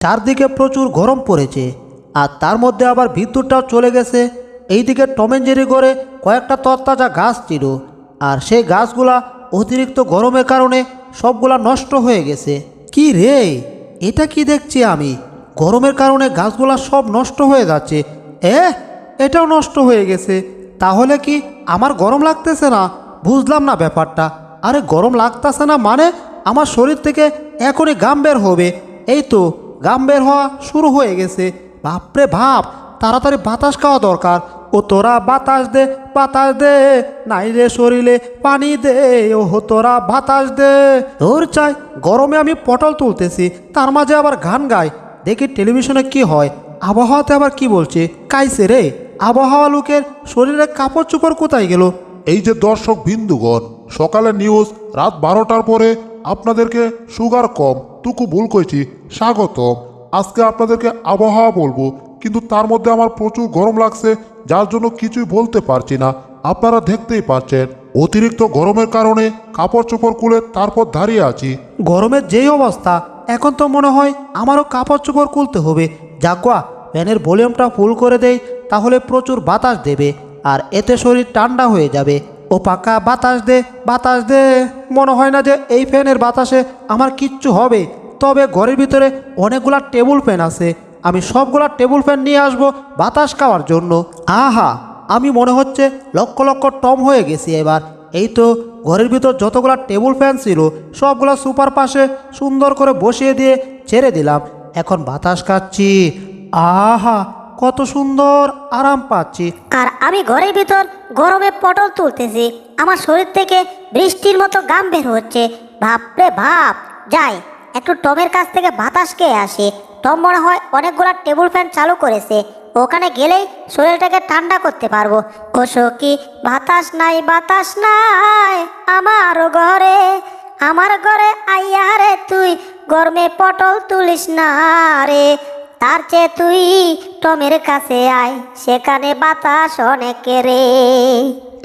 চারদিকে প্রচুর গরম পড়েছে, আর তার মধ্যে আবার বিদ্যুৎটাও চলে গেছে। এইদিকে টমেঞ্জেরি করে কয়েকটা তরতাজা গাছ ছিল, আর সেই গাছগুলা অতিরিক্ত গরমের কারণে সবগুলা নষ্ট হয়ে গেছে। কি রে? এটা কি দেখছি আমি? গরমের কারণে গাছগুলা সব নষ্ট হয়ে যাচ্ছে। এ এটাও নষ্ট হয়ে গেছে। তাহলে কি আমার গরম লাগতেছে না? বুঝলাম না ব্যাপারটা। আরে গরম লাগতেছে না মানে আমার শরীর থেকে এখনই গাম বের হবে। এই তো গাম বের হওয়া শুরু হয়ে গেছে। বাপরে ভাব তাড়াতাড়ি বাতাস খাওয়া দরকার। ও তোরা বাতাস দে বাতাস দে নাই রে শরীরে পানি দে। ও তোরা বাতাস দে। তোর চাই, গরমে আমি পটল তুলতেছি, তার মাঝে আবার গান গাই। দেখি টেলিভিশনে কি হয়, আবহাওয়াতে আবার কি বলছে, কাইছে রে। আবহাওয়া লোকের শরীরে কাপড় চোপড় কোথায় গেল? এই যে দর্শক বিন্দুগণ সকালে নিউজ রাত বারোটার পরে আপনাদেরকে সুগার কম, টুকু ভুল কইছি স্বাগতম। আজকে আপনাদেরকে আবহাওয়া বলব, কিন্তু তার মধ্যে আমার প্রচুর গরম লাগছে, যার জন্য কিছুই বলতে পারছি না। আপনারা দেখতেই পাচ্ছেন, অতিরিক্ত গরমের কারণে কাপড় চোপড় খুলে তারপর দাঁড়িয়ে আছি। গরমের যেই অবস্থা, এখন তো মনে হয় আমারও কাপড় চোপড় খুলতে হবে। যাকুয়া ফ্যানের ভলিউমটা ফুল করে দেই, তাহলে প্রচুর বাতাস দেবে, আর এতে শরীর ঠান্ডা হয়ে যাবে। ও পাকা বাতাস দে বাতাস দে। মনে হয় না যে এই ফ্যানের বাতাসে আমার কিচ্ছু হবে। তবে ঘরের ভিতরে অনেকগুলা টেবিল ফ্যান আছে। আমি সবগুলা টেবিল ফ্যান নিয়ে আসব বাতাস খাওয়ার জন্য। আহা, আমি মনে হচ্ছে লক্ষ লক্ষ টম হয়ে গেছি এবার। এই তো ঘরের ভিতর যতগুলা টেবিল ফ্যান ছিল, সবগুলা সুপার পাশে সুন্দর করে বসিয়ে দিয়ে ছেড়ে দিলাম। এখন বাতাস খাচ্ছি। আহা কত সুন্দর আরাম পাচ্ছি। আর আমি ঘরের ভিতর গরমে পটল তুলতেছি, আমার শরীর থেকে বৃষ্টির মতো গাম বের হচ্ছে। ভাবরে ভাব, যাই, একটু টমের কাছ থেকে বাতাস খেয়ে আসি। টম মনে হয় অনেকগুলা টেবিল ফ্যান চালু করেছে, ওখানে গেলেই শরীরটাকে ঠান্ডা করতে পারব। ও সখী বাতাস নাই বাতাস নাই আমার ঘরে আমার ঘরে আইয়া রে তুই গরমে পটল তুলিস না রে। তার চেয়ে তুই টমের কাছে আয়, সেখানে বাতাস অনেক রে।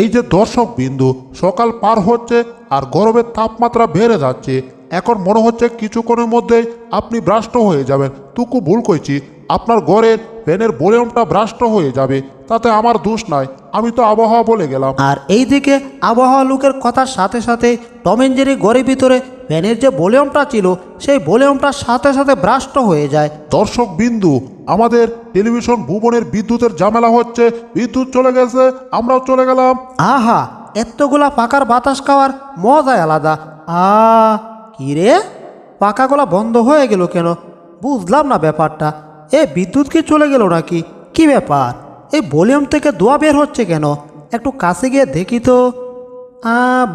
এই যে দর্শক বিন্দু, সকাল পার হচ্ছে আর গরমের তাপমাত্রা বেড়ে যাচ্ছে। এখন মনে হচ্ছে কিছুক্ষণের মধ্যেই আপনি ভ্রাষ্ট হয়ে যাবেন। তুকু ভুল কইছি, আপনার গড়ের ফ্যানের ভলিউমটা ভ্রাষ্ট হয়ে যাবে। তাতে আমার দোষ নাই। আমি তো আবহাওয়া বলে গেলাম। আর এইদিকে আবহাওয়া লোকের কথার সাথে সাথে টমেঞ্জেরি ঘরের ভিতরে ফ্যানের যে ভলিউমটা ছিল সেই ভলিউমটার সাথে সাথে ভ্রাষ্ট হয়ে যায়। দর্শক বিন্দু আমাদের টেলিভিশন ভুবনের বিদ্যুতের ঝামেলা হচ্ছে। বিদ্যুৎ চলে গেছে আমরাও চলে গেলাম। আহা এতগুলা পাকার বাতাস খাওয়ার মজাই আলাদা। আ কি রে? পাকাগুলা বন্ধ হয়ে গেল কেন? বুঝলাম না ব্যাপারটা। এ বিদ্যুৎ কি চলে গেল নাকি? কি ব্যাপার? এই ভলিউম থেকে দোয়া বের হচ্ছে কেন? একটু কাছে গিয়ে দেখি তো।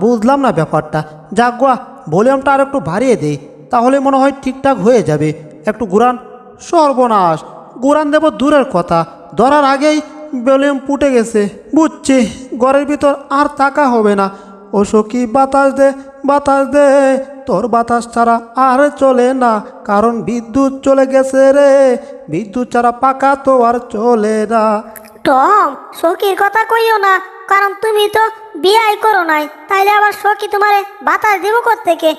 বুঝলাম না ব্যাপারটা। যাক গোয়া, ভলিউমটা আর একটু বাড়িয়ে দেই, তাহলে মনে হয় ঠিকঠাক হয়ে যাবে। একটু গুরান সর্বনাশ! গুরান দেব দূরের কথা। ধরার আগেই ভলিউম ফুটে গেছে। বুঝছি, ঘরের ভিতর আর থাকা হবে না। ও সখী বাতাস দে বাতাস দে। তোর বাতাস ছাড়া আর চলে না, কারণ বিদ্যুৎ চলে গেছে রে। বিদ্যুৎ ছাড়া পাকা তো আর চলে না। টম, সখীর কথা কইও না, কারণ তুমি তো বিয়াই করো নাই। তাইলে আবার সখী তোমারে বাতাস দেবো থেকে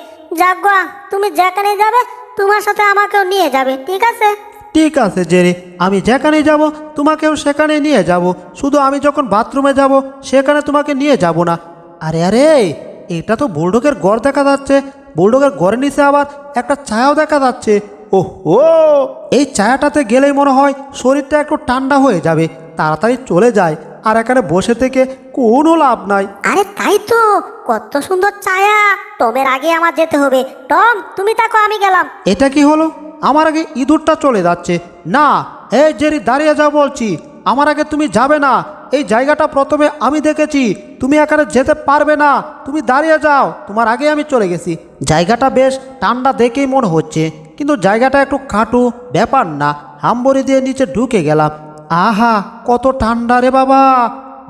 যাগুয়া তুমি যেখানে যাবে, তোমার সাথে আমাকেও নিয়ে যাবে, ঠিক আছে? ঠিক আছে, জেরি। আমি যেখানে যাব, তোমাকেও সেখানে নিয়ে যাব। শুধু আমি যখন বাথরুমে যাব, সেখানে তোমাকে নিয়ে যাব না। আরে আরে, এটা তো বুলডগের গড় দেখা যাচ্ছে। বুলডগের গড়ের নিচে আবার একটা ছায়াও দেখা যাচ্ছে। ও ও এই ছায়াটাতে গেলেই মনে হয় শরীরটা একটু ঠান্ডা হয়ে যাবে তাড়াতাড়ি চলে যায় আর এখানে বসে থেকে কোনো লাভ নাই। আরে তাই তো কত সুন্দর ছায়া টমের আগে আমার যেতে হবে। টম তুমি থাকো আমি গেলাম। এটা কি হলো? আমার আগে ইঁদুরটা চলে যাচ্ছে। না এই জেরি দাঁড়িয়ে যাও বলছি। আমার আগে তুমি যাবে না। এই জায়গাটা প্রথমে আমি দেখেছি। তুমি এখানে যেতে পারবে না। তুমি দাঁড়িয়ে যাও। তোমার আগে আমি চলে গেছি। জায়গাটা বেশ ঠান্ডা দেখেই মনে হচ্ছে। কিন্তু জায়গাটা একটু খাটু ব্যাপার না। হাম্বরি দিয়ে নিচে ঢুকে গেলাম। আহা কত ঠান্ডা রে বাবা।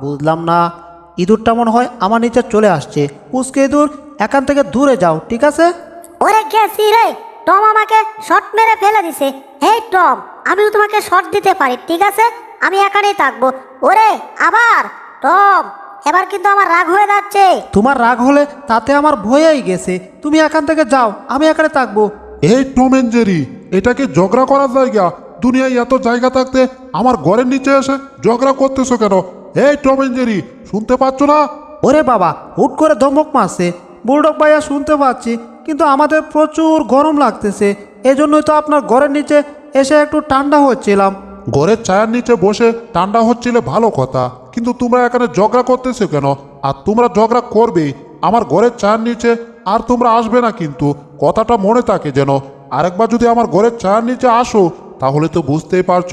বুঝলাম না। ইঁদুরটা মনে হয় আমার নিচে চলে আসছে। পুচকে ইঁদুর এখান থেকে দূরে যাও ঠিক আছে? ওরে গেছি রে? টম আমাকে শর্ট মেরে ফেলে দিছে। এই টম আমিও তোমাকে শর্ট দিতে পারি ঠিক আছে? আমি এখানেই থাকব। ওরে আবার! টম এবার কিন্তু আমার রাগ হয়ে যাচ্ছে। তোমার রাগ হলে তাতে আমার ভয়েই গেছে। তুমি এখান থেকে যাও আমি এখানে থাকব। টম এন্ড জেরি এটা কি ঝগড়া করার জায়গা? দুনিয়ায় এত জায়গা থাকতে আমার ঘরের নিচে এসে ঝগড়া করতেছো কেন? এই টম জেরি শুনতে পাচ্ছ না? ওরে বাবা হুট করে ধমক মারছে। বুলডগ ভাইয়া শুনতে পাচ্ছি কিন্তু আমাদের প্রচুর গরম লাগতেছে। এজন্যই তো আপনার ঘরের নিচে এসে একটু ঠান্ডা হচ্ছিলাম। ঘরের ছায়ার নিচে বসে ঠান্ডা হচ্ছিলে ভালো কথা কিন্তু তোমরা এখানে ঝগড়া করতেছো কেন? আর তোমরা ঝগড়া করবে আমার ঘরের ছায়ার নিচে আর তোমরা আসবে না কিন্তু। কথাটা মনে থাকে যেন, আরেকবার যদি আমার ঘরের ছায়ার নিচে আসো, তাহলে তো বুঝতেই পারছ,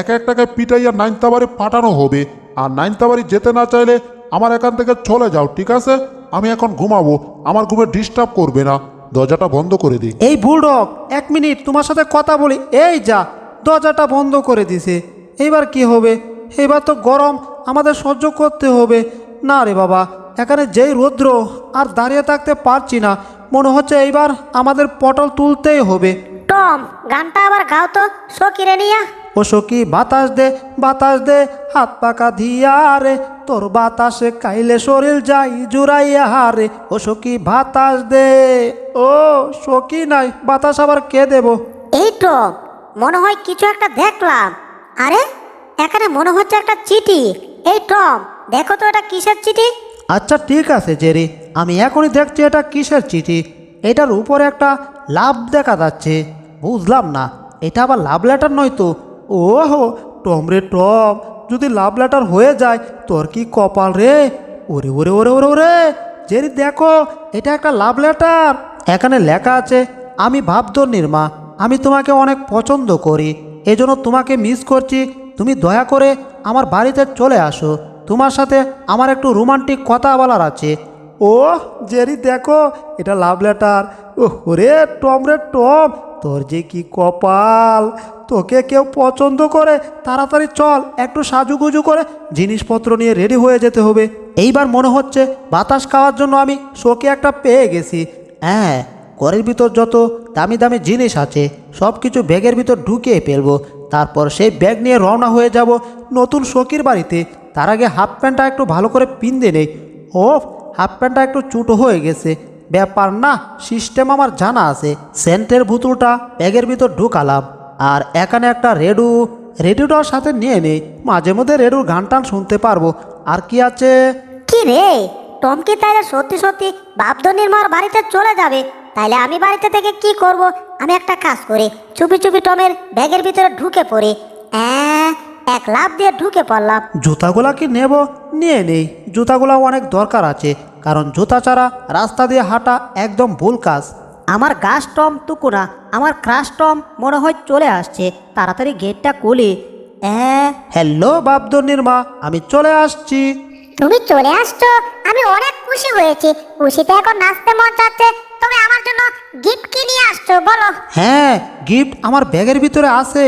এক একটাকে পিটাইয়া নাইনতাবাড়ি পাঠানো হবে। আর নাইনতাবাড়ি যেতে না চাইলে আমার এখান থেকে চলে যাও, ঠিক আছে? আমি এখন ঘুমাবো, আমার ঘুমে ডিস্টার্ব করবে না। দরজাটা বন্ধ করে দিই। এই বুলডগ এক মিনিট, তোমার সাথে কথা বলি। এই যা, দরজাটা বন্ধ করে দিছে। এইবার কি হবে? এবার তো গরম, আমাদের সহ্য করতে হবে। না রে বাবা, এখানে যেই রৌদ্র আর দাঁড়িয়ে থাকতে পারছি না মনে হচ্ছে এইবার আমাদের পটল তুলতেই হবে। টম গানটা আবার গাও তো সকিরে নিয়া। ও সখী বাতাস দে বাতাস দে হাত পাকা দিয়া রে। তোর বাতাসে কাইলে শরীর যাই জুড়াইয়া রে ও সখী বাতাস দে। ও সখী নাই বাতাস আবার কে দেবো? এই টম মনে হয় কিছু একটা দেখলাম। আরে এখানে মনে হচ্ছে একটা চিঠি। এই টম দেখো তো এটা কিসের চিঠি? আচ্ছা ঠিক আছে জেরি। আমি এখনই দেখছি এটা কিসের চিঠি? এটার উপরে একটা লাভ দেখা যাচ্ছে। বুঝলাম না, এটা আবার লাভ লেটার নয় তো? ও হো টম রে টম, যদি লাভ লেটার হয়ে যায়, তোর কি কপাল রে? ওরে ওরে ওরে ওরে ওরে, জেরি, দেখো, এটা একটা লাভ লেটার। এখানে লেখা আছে, আমি ভাবধন্যির মা, আমি তোমাকে অনেক পছন্দ করি। এজন্য তোমাকে মিস করছি। তুমি দয়া করে আমার বাড়িতে চলে আসো। তোমার সাথে আমার একটু রোমান্টিক কথা বলার আছে। ও জেরি, দেখো, এটা লাভ লেটার ও রে টম রে, টম, তোর যে কি কপাল। তোকে কেউ পছন্দ করে, তাড়াতাড়ি চল, একটু সাজুগুজু করে জিনিসপত্র নিয়ে রেডি হয়ে যেতে হবে। এইবার মনে হচ্ছে বাতাস খাওয়ার জন্য আমি শোকে একটা পেয়ে গেছি। হ্যাঁ ঘরের ভিতর যত দামি দামি জিনিস আছে সব কিছু ব্যাগের ভিতর ঢুকিয়ে ফেলব। তারপর সেই ব্যাগ নিয়ে রওনা হয়ে যাব নতুন সখীর বাড়িতে। তার আগে হাফ প্যান্টটা একটু ভালো করে পিন্দে নেই। ও হাফ প্যান্টটা একটু চুটো হয়ে গেছে। ব্যাপার না সিস্টেম আমার জানা আছে। সেন্টের বোতলটা ব্যাগের ভিতর ঢুকালাম। আর এখানে একটা রেডু রেডিওটার সাথে নিয়ে নেই। মাঝে মধ্যে রেডুর গান টান শুনতে পারব। আর কি আছে? কি রে? টম কি তাইলে সত্যি সত্যি বাপধনির মার বাড়িতে চলে যাবে। তাইলে আমি বাড়িতে থেকে কি করব? আমি একটা কাজ করি। চুপি চুপি টমের ব্যাগের ভিতরে ঢুকে পড়ি। অ্যাঁ, এক লাভ দিয়ে ঢুকে পড়লাম। জুতাগুলা কি নেব? নিয়ে নেই। জুতাগুলা অনেক দরকার আছে। কারণ জুতা ছাড়া রাস্তা দিয়ে হাঁটা একদম ভুল কাজ। আমার গাছ টম তুকুনা আমার ক্রাশ টম মনে হয় চলে আসছে। তাড়াতাড়ি গেটটা খুলি। হ্যাঁ হ্যালো বাপদন্নির মা আমি চলে আসছি। তুমি চলে আসছো? আমি অনেক খুশি হয়েছি। খুশিতে এখন নাচতে মন চাচ্ছে। তুমি আমার জন্য গিফট কি নিয়ে আসছো বলো। হ্যাঁ গিফট আমার ব্যাগের ভিতরে আছে।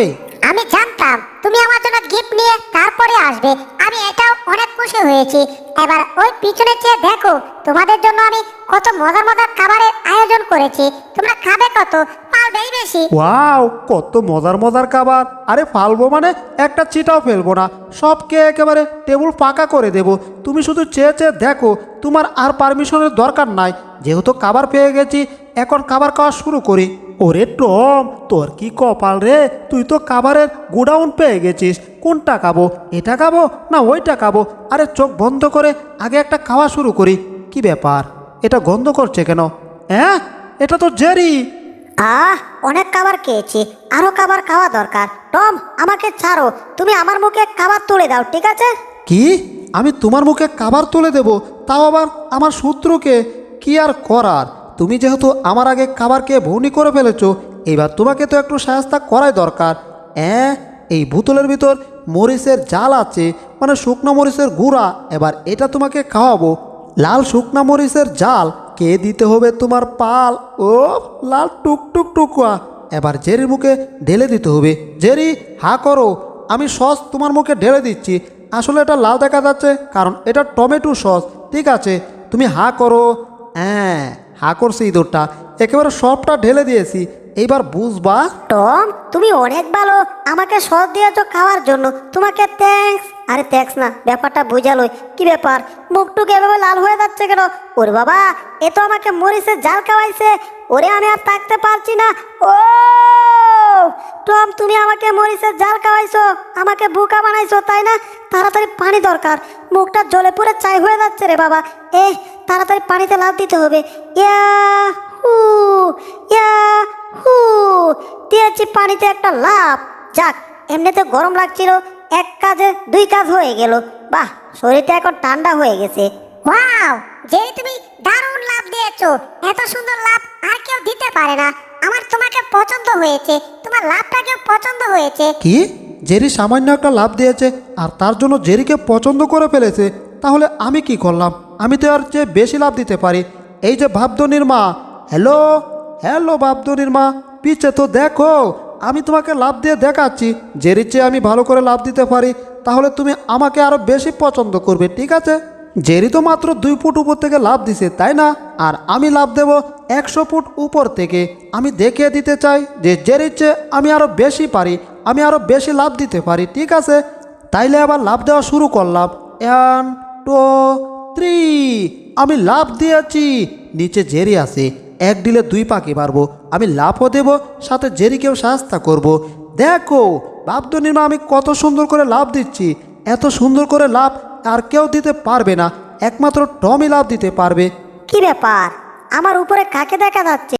আমি জানতাম তুমি আমার জন্য গিফট নিয়ে তারপরে আসবে। আমি এটাও অনেক খুশি হয়েছি। এবার ওই পিছনে চেয়ে দেখো, তোমাদের জন্য আমি কত মজার মজার খাবারের আয়োজন করেছি। তোমরা খাবে কত? পারবেই বেশি। ওয়াও, কত মজার মজার খাবার। আরে ফালবো মানে একটা চিটাও ফেলব না। সবকে একেবারে টেবিল ফাঁকা করে দেব। তুমি শুধু চেয়ে চেয়ে দেখো, তোমার আর পারমিশনের দরকার নাই। যেহেতু খাবার পেয়ে গেছি এখন খাবার খাওয়া শুরু করি। ওরে টম তোর কি কপাল রে? তুই তো খাবারের গোডাউন পেয়ে গেছিস। কোনটা খাব? এটা খাব না ওইটা খাব? আরে চোখ বন্ধ করে আগে একটা খাওয়া শুরু করি। কি ব্যাপার? এটা গন্ধ করছে কেন? হ্যাঁ? এটা তো জেরি। আহ অনেক খাবার খেয়েছি। আরও খাবার খাওয়া দরকার। টম আমাকে ছাড়ো। তুমি আমার মুখে খাবার তুলে দাও ঠিক আছে? কি? আমি তোমার মুখে খাবার তুলে দেব? তাও আবার আমার শত্রুকে? কি আর করার? তুমি যেহেতু আমার আগে খাবারকে ভৌনি করে ফেলেছো, এবার তোমাকে তো একটু সাহায্য করাই দরকার। অ্যাঁ, এই বোতলের ভিতর মরিচের জাল আছে মানে শুকনো মরিচের গুঁড়া, এবার এটা তোমাকে খাওয়াবো। লাল শুকনা মরিচের জাল, কে দিতে হবে তোমার পাল? ও লাল টুক টুক টুকুয়া এবার জেরির মুখে ঢেলে দিতে হবে। জেরি, হা করো। আমি সস তোমার মুখে ঢেলে দিচ্ছি। আসলে এটা লাল দেখা যাচ্ছে, কারণ এটা টমেটো সস। ঠিক আছে, তুমি হা করো। হ্যাঁ হা করছে ইঁদুরটা একেবারে সবটা ঢেলে দিয়েছি। এইবার বুঝবা? টম, তুমি অনেক ভালো। আমাকে সস দিয়েছ খাওয়ার জন্য। তোমাকে থ্যাংকস আরে থ্যাংকস না, ব্যাপারটা বুঝালোই। কি ব্যাপার? মুখটুক এভাবে লাল হয়ে যাচ্ছে কেন? ওর বাবা, এ তো আমাকে মরিসে জাল খাওয়াইছে। ওরে আমি আর থাকতে পারছি না। ও! টম, তুমি আমাকে মরিচের জাল খাওয়াইছো, আমাকে বুকা বানাইছো, তাই না? তাড়াতাড়ি পানি দরকার। মুখটা জলে পুরে চাই হয়ে যাচ্ছে রে বাবা। এ তাড়াতাড়ি পানিতে লাভ দিতে হবে। ইয়া হু ইয়া হু দিয়েছি পানিতে একটা লাভ যাক, এমনিতে গরম লাগছিল। এক কাজে, দুই কাজ হয়ে গেল। বাহ, শরীরটা এখন ঠান্ডা হয়ে গেছে। ওয়াও যে তুমি দারুণ লাভ দিয়েছ। এত সুন্দর লাভ আর কেউ দিতে পারে না। আমার তোমাকে পছন্দ হয়েছে, তোমার লাভটা কেউ পছন্দ হয়েছে। কি? জেরি সামান্য একটা লাভ দিয়েছে, আর তার জন্য জেরিকে পছন্দ করে ফেলেছে, তাহলে আমি কি করলাম? আমি তো আর চেয়ে বেশি লাভ দিতে পারি। এই যে ভাবধনির মা, হ্যালো? হ্যালো ভাবধনির মা, পিছে তো দেখো, আমি তোমাকে লাভ দিয়ে দেখাচ্ছি। জেরির চেয়ে আমি ভালো করে লাভ দিতে পারি, তাহলে তুমি আমাকে আরও বেশি পছন্দ করবে, ঠিক আছে? জেরি তো মাত্র দুই ফুট উপর থেকে লাভ দিছে, তাই না? আর আমি লাভ দেব একশো ফুট উপর থেকে। আমি দেখিয়ে দিতে চাই যে জেরির চেয়ে আমি আরও বেশি পারি, আমি আরও বেশি লাভ দিতে পারি, ঠিক আছে? তাইলে আবার লাভ দেওয়া শুরু করলাম। ওয়ান টু থ্রি আমি লাভ দিয়েছি। নিচে জেরি আছে। এক ডিলে দুই পাখি মারবো। আমি লাভও দেব, সাথে জেরিকেও সাহায্য করব। দেখো, বাপদনির মা আমি কত সুন্দর করে লাভ দিচ্ছি। এত সুন্দর করে লাভ আর কেউ দিতে পারবে না, একমাত্র টমি লাভ দিতে পারবে। কি ব্যাপার? আমার উপরে কাকে দেখা যাচ্ছে?